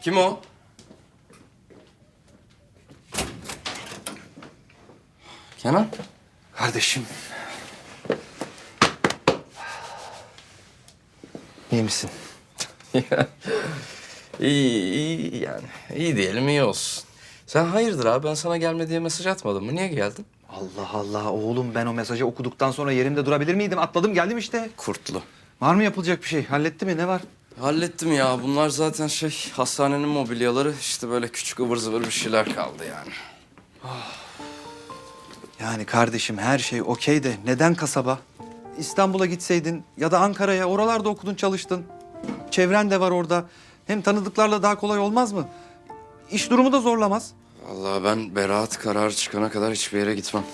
Kim o? Kenan? Kardeşim. İyi misin? iyi, iyi yani. İyi diyelim iyi olsun. Sen hayırdır abi ben sana gelme diye mesaj atmadım mı? Niye geldin? Allah Allah oğlum ben o mesajı okuduktan sonra yerimde durabilir miydim? Atladım geldim işte. Kurtlu. Var mı yapılacak bir şey? Halletti mi? Ne var? Hallettim ya. Bunlar zaten şey hastanenin mobilyaları işte böyle küçük ıvır zıvır bir şeyler kaldı yani. Yani kardeşim her şey okey de neden kasaba? İstanbul'a gitseydin ya da Ankara'ya oralarda okudun çalıştın. Çevren de var orada. Hem tanıdıklarla daha kolay olmaz mı? İş durumu da zorlamaz. Vallahi ben beraat kararı çıkana kadar hiçbir yere gitmem.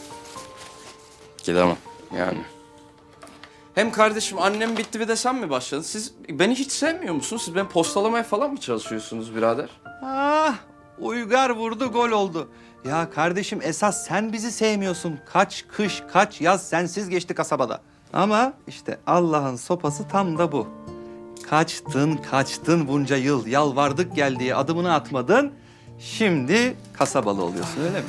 Gidemem yani. Hem kardeşim annem bitti bir de sen mi başladın? Siz beni hiç sevmiyor musunuz? Siz beni postalamaya falan mı çalışıyorsunuz birader? Ah Uygar vurdu gol oldu. Ya kardeşim esas sen bizi sevmiyorsun. Kaç kış kaç yaz sensiz geçti kasabada. Ama işte Allah'ın sopası tam da bu. Kaçtın kaçtın bunca yıl yalvardık gel diye adımını atmadın. Şimdi kasabalı oluyorsun öyle mi?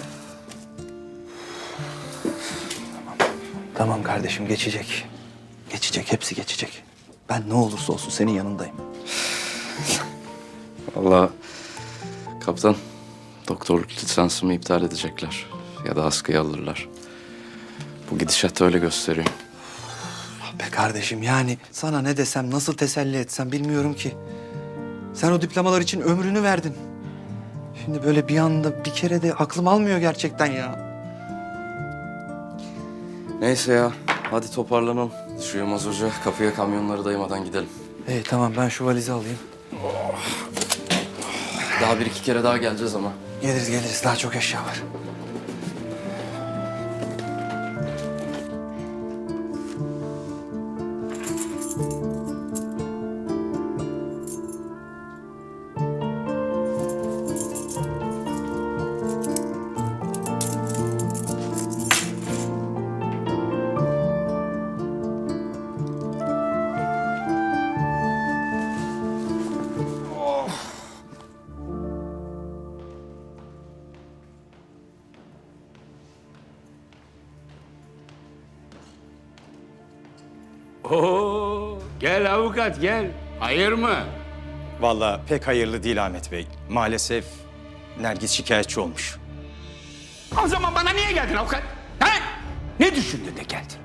Tamam. Tamam kardeşim geçecek. Geçecek hepsi geçecek. Ben ne olursa olsun senin yanındayım. Vallahi kaptan doktorluk lisansımı iptal edecekler. Ya da askıya alırlar. Bu gidişat öyle gösteriyor. Be kardeşim yani sana ne desem nasıl teselli etsem bilmiyorum ki. Sen o diplomalar için ömrünü verdin. Şimdi böyle bir anda bir kere de aklım almıyor gerçekten ya. Neyse ya hadi toparlanalım. Şu Yılmaz Hoca kapıya kamyonları dayamadan gidelim. İyi tamam ben şu valizi alayım. Daha bir iki kere daha geleceğiz ama. Geliriz geliriz daha çok eşya var. Gel avukat gel. Hayır mı? Vallahi pek hayırlı değil Ahmet Bey. Maalesef Nergis şikayetçi olmuş. O zaman bana niye geldin avukat? He? Ne düşündün de geldin?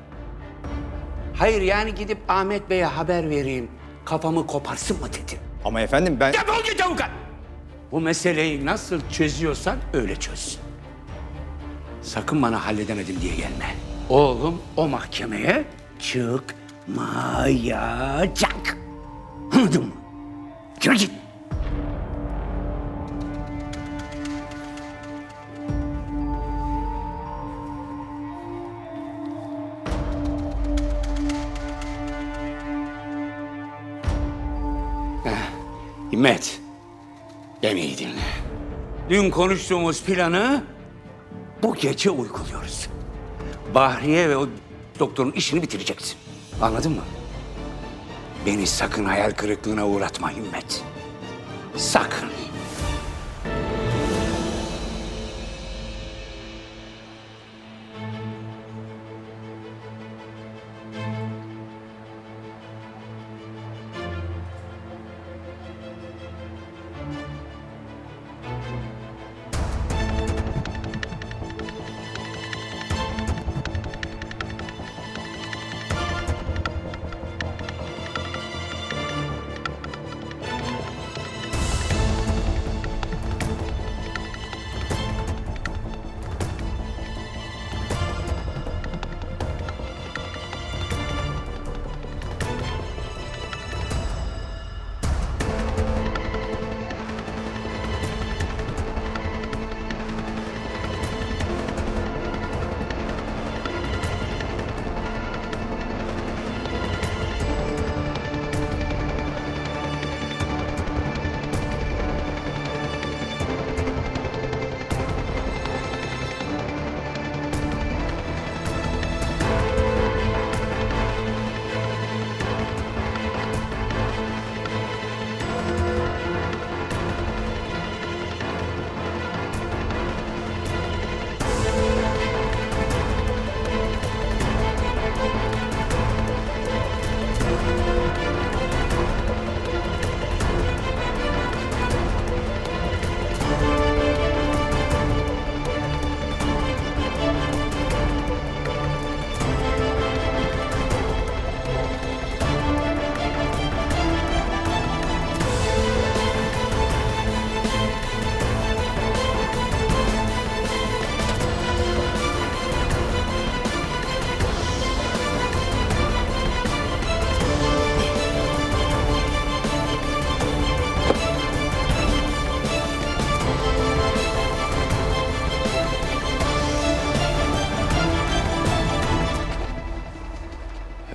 Hayır yani gidip Ahmet Bey'e haber vereyim. Kafamı koparsın mı dedin? Ama efendim ben... Defol git avukat. Bu meseleyi nasıl çözüyorsan öyle çöz. Sakın bana halledemedim diye gelme. Oğlum o mahkemeye çıkmayacak. Anladın mı? Yürü git. Himmet, beni iyi dinle. Dün konuştuğumuz planı bu gece uyguluyoruz. Bahriye ve o doktorun işini bitireceksin. Anladın mı? Beni sakın hayal kırıklığına uğratma Himmet. Sakın.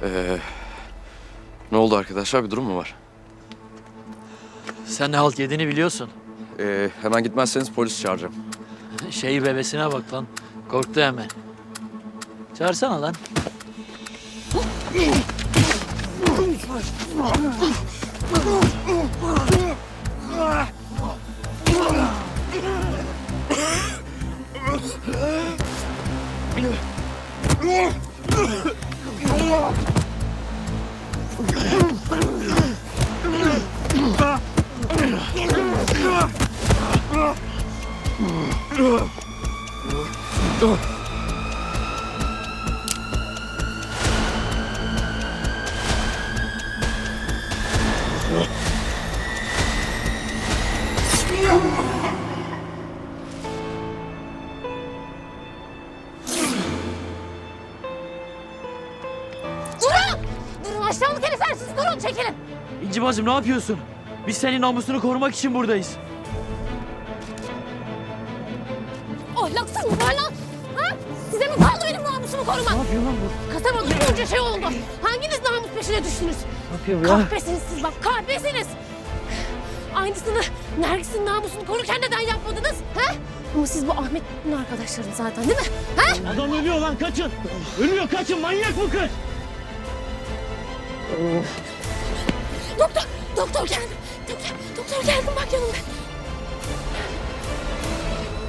Ee, ne oldu arkadaşlar? Bir durum mu var? Sen ne halt yediğini biliyorsun. Ee, hemen gitmezseniz polis çağıracağım. Şeyi bebesine bak lan. Korktu hemen. Çağırsana lan. Durun! Durun çekilin. İnci bacım ne yapıyorsun? Biz senin namusunu korumak için buradayız. Ahlaksız mı var lan? Ha? Size mi kaldı benim namusumu korumak? Ne yapıyor lan bu? Kasabada bunca şey oldu. Hanginiz namus peşine düştünüz? Ne yapıyor bu ya? Kahpesiniz siz bak kahpesiniz. Aynısını Nergis'in namusunu korurken neden yapmadınız? Ha? Ama siz bu Ahmet'in arkadaşların zaten değil mi? Ha? Adam ölüyor lan kaçın. Ölüyor kaçın manyak bu kız. Doktor, doktor geldi. Doktor, doktor geldim bak yanımda.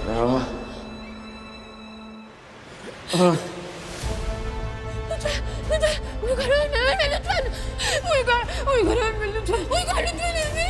Merhaba. Lütfen Uygar ölme ölme lütfen. Uygar, Uygar ölme lütfen. Uygar lütfen ölme